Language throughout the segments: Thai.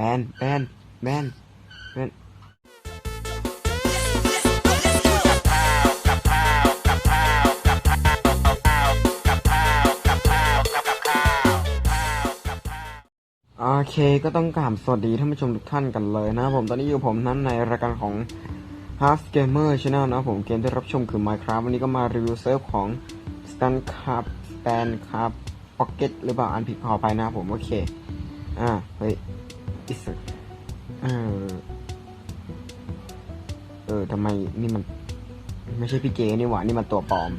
แบนแบนแบนแบนโอเคก็ต้องกราบสวัสดีท่านผู้ชมทุกท่านกันเลยนะผมตอนนี้อยู่ผมนั้นในรายการของ h a r f Gamer Channel นะผมเกมที่รับชมคือ Minecraft วันนี้ก็มารีวิวเซิร์ฟของ Stand Cup Stand Cup Pocket หรือเปล่าอันผิดขอไปนะผม โอเค อ่า เฮ้ย อิสเออ เออทำไมนี่มัน ไม่ใช่พี่เจนี่หว่านี่มันตัวปลอม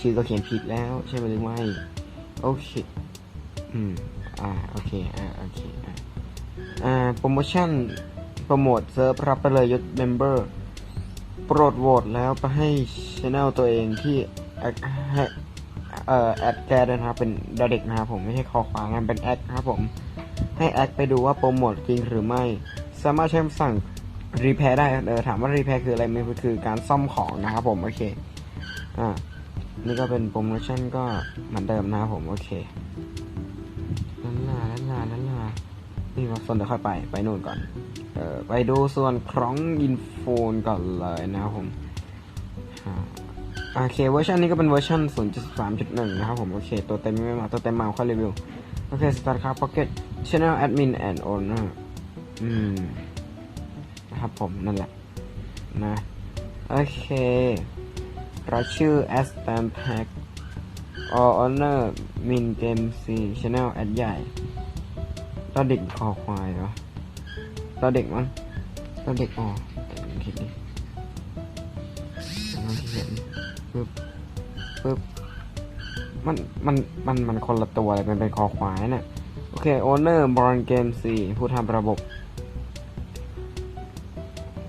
ชื่อก็เขียนผิดแล้ว ใช่ไหมหรือไม่โอเค อืม อ่า โอเค อ่า โอเค อ่าอ่า โปรโมชั่น โปรโมทเซิร์ฟรับไปเลยยศเมมเบอร์ โปรดโหวตแล้วไปให้ช anel ตัวเองที่แอดให้เอ่อแอดแกด้วยนะครับเป็นเด็กนะครับผมไม่ใช่คอควางงานเป็นแอดนะครับผม ให้แอดไปดูว่าโปรโมทจริงหรือไม่ สามารถใช้คำสั่งรีแพร์ได้เออถามว่ารีแพร์คืออะไรมันคือการซ่อมของนะครับผมโอเคอ่านี่ก็เป็นโปรโมชั่นก็เหมือนเดิมนะครับผมโอเคนั่นนานั่นนานั่นนานี่มาส่วนเดี๋ยวค่อยไปไปนู่นก่อนเออไปดูส่วนของอินโฟนก่อนเลยนะครับผมโอเคเวอร์ชันนี้ก็เป็นเวอร์ชัน0.3.1 นะครับผม โอเค ตัวเต็มไม่มาตัวเต็มมาค่อยรีวิว โอเค Start ครับ Pocket Channel Admin and Owner อืม นะครับผมนั่นแหละ นะ โอเค เราชื่อ as t a m tag or owner min game c channel แอดใหญ่ตอนเด็กคอควายเหรอตอนเด็กมั้งตอนเด็กอ๋อคิดดิมันเห็นปึ๊บปึ๊บมัน มัน มัน มันคนละตัวเลยมันเป็นคอควายน่ะ โอเค owner born game 4ผู้ทำระบบ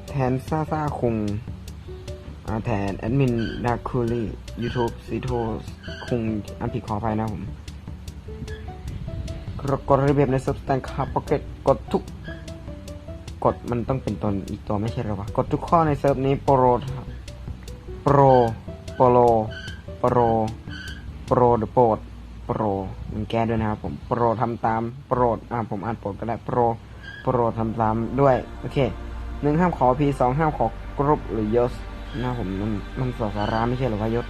แทนซาซาคุงแทนแอดมินดาคูลี่ YouTube ซีโทคุงอันผิดขออภัยนะผมกฎระเบียบในซับสแตนคาร์พ็อกเก็ตกดทุก กดมันต้องเป็นตนอีกตัวไม่ใช่หรอวะ กดทุกข้อในเซิร์ฟนี้โปรโปรโปโลโปรโปรหรือโปรด โปรมันแก้ด้วยนะครับผมโปรทำตามโปรดอ่าผมอ่านโปรดก็ได้โปรโปรทำตามด้วยโอเคหนึ่งห้ามขอพีสองห้ามขอกรุปหรือยศนะผมมันมันสอสาระไม่ใช่หรือวะยศ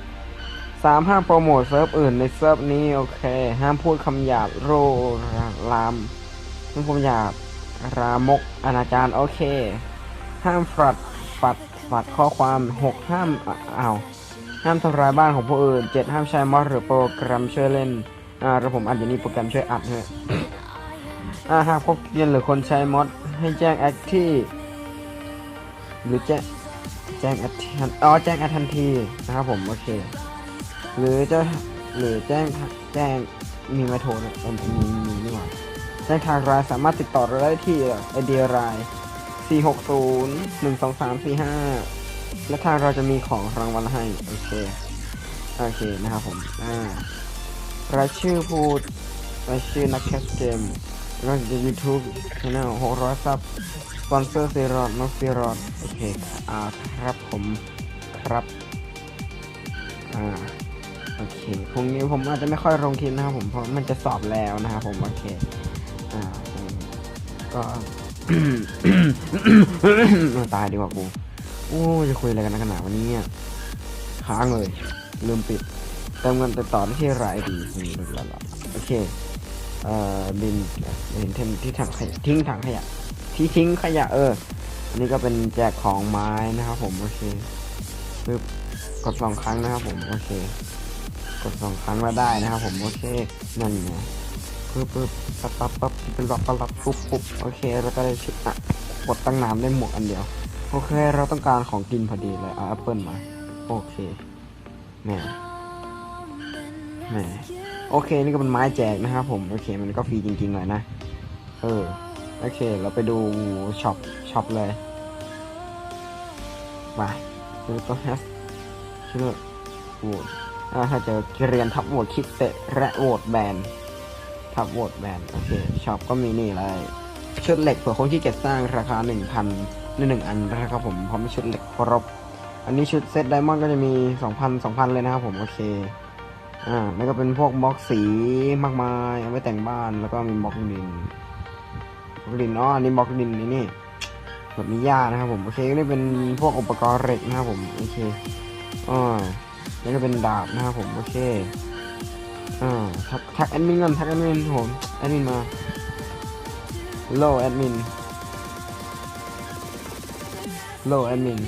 สามห้ามโปรโมทเซิร์ฟอื่นในเซิร์ฟนี้โอเค ห้ามพูดคำหยาบโรลามห้ามพูดคำหยาบรามกอนาจารโอเค ห้ามฝัดฝัดฝัดข้อความหกห้ามอ้าว ห้ามทำลายบ้านของผู้อื่นเจ็ดห้ามใช้มอดหรือโปรแกรมช่วยเล่นอ่าแล้วผมอัดอยู่นี่โปรแกรมช่วยอัดเนี่ยอ่าหากพบเกรียนหรือคนใช้มอดให้แจ้งแอคที่หรือแจ้งแจ้งแอดทันอ๋อแจ้งแอดทันทีนะครับผมโอเคหรือจะหรือแจ้งแจ้งมีไมาโทรเนี่ยเอ็มมีมีนี่หว่าในทางรายสามารถติดต่อเราได้ที่ไอเดียราย460 12345 และทางเราจะมีของรางวัลให้ โอเค โอเคนะครับผม อ่ารายชื่อพูดรายชื่อนักแคสเกมรายชื่อ YouTube Channel 600ซับสปอนเซอร์ซีรอดนกซีรอดโอเค อ่าครับผมครับ อ่า โอเค พรุ่งนี้ผมอาจจะไม่ค่อยลงคลิปนะครับผม เพราะมันจะสอบแล้วนะครับผม โอเค อ่า ก็ ตายดีกว่ากู โอ้จะคุยอะไรกันนักหนาดวันนี้เนี่ยค้างเลยลืมปิดเติมเงินติดต่อได้ที่รายดีนี่ะละโอเคเอ่อบินเห็นเทมที่ถังขยะทิ้งถังขยะที่ทิ้งขยะเอออันนี้ก็เป็นแจกของไม้นะครับผมโอเคปึ๊บกดสองครั้งนะครับผมโอเค กดสองครั้งแล้วได้นะครับผมโอเคนั่นไงปึ๊บปึ๊บปั๊บปั๊บปั๊บเป็นปั๊บปั๊บปั๊บปุ๊บปุ๊บโอเคเราก็ได้ชุดอะกดตั้งน้ำได้หมวกอันเดียว โอเคเราต้องการของกินพอดีเลยเอาแอปเปิลมา โอเคแหมแหมโอเคนี่ก็เป็นไม้แจกนะครับผม โอเคมันก็ฟรีจริงๆหน่อยนะ เออ โอเค เราไปดูช็อปช็อปเลยมาดูตัวแฮชชื่อโหวตอ่าถ้าเจอเรียนทับโหวตคิดเตะและโหวตแบนทับโหวตแบนโอเคช็อปก็มีนี่เลย ชุดเหล็กเผื่อคนที่เก็บสร้างราคา 1,000ในหนึ่งอันนะครับผมพราะไม่ชุดเหล็กครบ อันนี้ชุดเซตไดมอนด์ก็จะมี 2,000 2,000 เลยนะครับผมโอเคอ่าแล้วก็เป็นพวกบล็อกสีมากมายเอาไว้แต่งบ้านแล้วก็มีบล็อกดินบล็อกดินอ๋ออันนี้บล็อกดินนี่นี่แบบมีหญ้านะครับผมโอเคก็นี่เป็นพวกอุปกรณ์เหล็กนะครับผมโอเคอ๋อนี่ก็เป็นดาบนะครับผมโอเคอ่าทักทักแอดมินก่อนทักแอดมินผมแอดมินมา โลแอดมินโลแอดมิน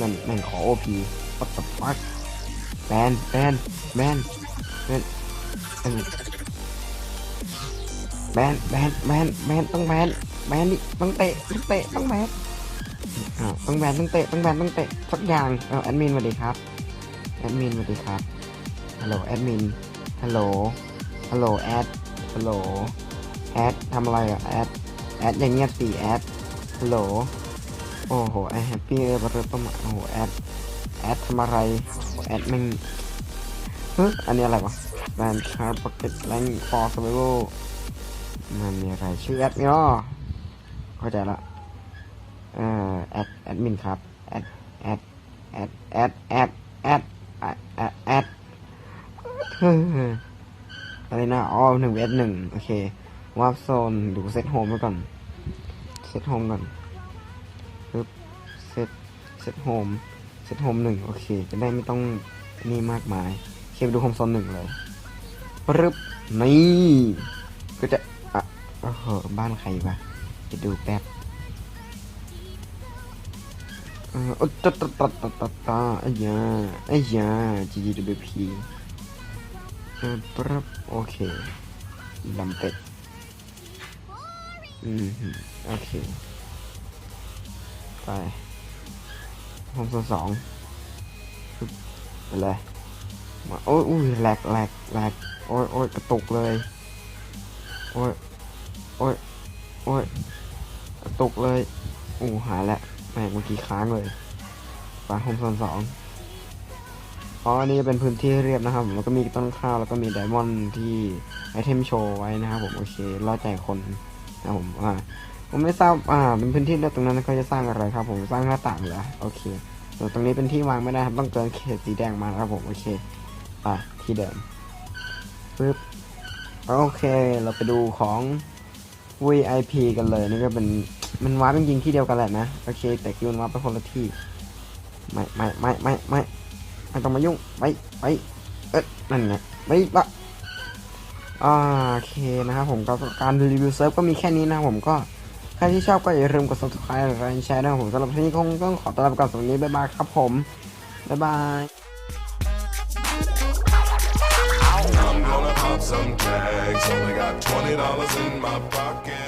นั่นนั่นขอโอพีปัตตปักแบนแบนแบนแบนแบนแบนแบนแบนต้องแบนแบนดิต้องเตะต้องเตะต้องแบนอ้าต้องแบนต้องเตะต้องแบนต้องเตะสักอย่างเอแอดมินสวัสดีครับแอดมินสวัสดีครับฮัลโหลแอดมินฮัลโหลฮัลโหลแอดฮัลโหล แอดทำอะไรอะแอดแอดอย่างเงียบสิแอดฮัลโหลโอ้โหไอแฮปปี้เออร์เริ่มต้นมาโอ้โหแอดแอดทำอะไรแอดม่งเฮ้ยอันนี้อะไรวะแบนชาร์ปพ็อกเก็ตแลงฟอร์สเวลมันมีอะไรชื่อแอดเนาะเข้าใจละเอ่อแอดแอดมินครับแอดแอดแอดแอดแอดแอดแอดแอดแอดเฮ้ยอะไรนะอ๋อหนึ่งเวทหนึ่งโอเค วาร์ปโซนดูเซตโฮมไว้ก่อน เซตโฮมก่อนปึ๊บเซตเซตโฮมเซตโฮมหนึ่งโอเค จะได้ไม่ต้องนี่มากมายเคไปดูโฮมโซนหนึ่งเลยปึ๊บนี่ก็จะอะโอ้โหบ้านใครวะจะดูแป๊บเออโอ๊ยตะตะตะตะตตะไอ้ยาไอ้ยา GGWP เออปั๊บโอเคลำเป็ด อืมโอเค ไปห้องโซนสองไปเลยมาโอ้ยอุ้ยแหลกแหลกแหลกโอ้ยโอ้ยกระตุกเลย โอ้ยโอ้ยโอ้ยกระตุกเลยอู้หายแล้วแม่งเมื่อกี้ค้างเลยไปโฮมโซนสองเพราะอันนี้เป็นพื้นที่เรียบนะครับแล้วก็มีต้นข้าวแล้วก็มีไดมอนด์ที่ไอเทมโชว์ไว้นะครับผมโอเคล่อใจคน นะผมอ่าผมไม่ทราบอ่าเป็นพื้นที่เรียบตรงนั้นเขาจะสร้างอะไรครับ ผมสร้างหน้าต่างเหรอโอเคส่วนตรงนี้เป็นที่วางไม่ได้ครับต้องเกินเขตสีแดงมาครับผมโอเคไปที่เดิมปึ๊บโอเค เราไปดูของ VIP กันเลยนี่ก็เป็นมันวาร์ปจริงๆที่เดียวกันแหละนะโอเค แต่คิวมันวาร์ปไปคนละที่ไม่ไม่ไม่ไม่ไม่ไม่ต้องมายุ่งไปไปเอ๊ะนั่นไงไม่ละ โอเคนะครับผมก็การรีวิวเซิร์ฟก็มีแค่นี้นะผมก็ใครที่ชอบก็อย่าลืมกด subscribe และแชร์นะครับผมสำหรับที่นี้คงต้องขอตัวลาไปก่อนสำหรับวันนี้บ๊ายบายครับผม บ๊ายบาย I'm gonna pop some tags. Only got twenty dollars in my pocket.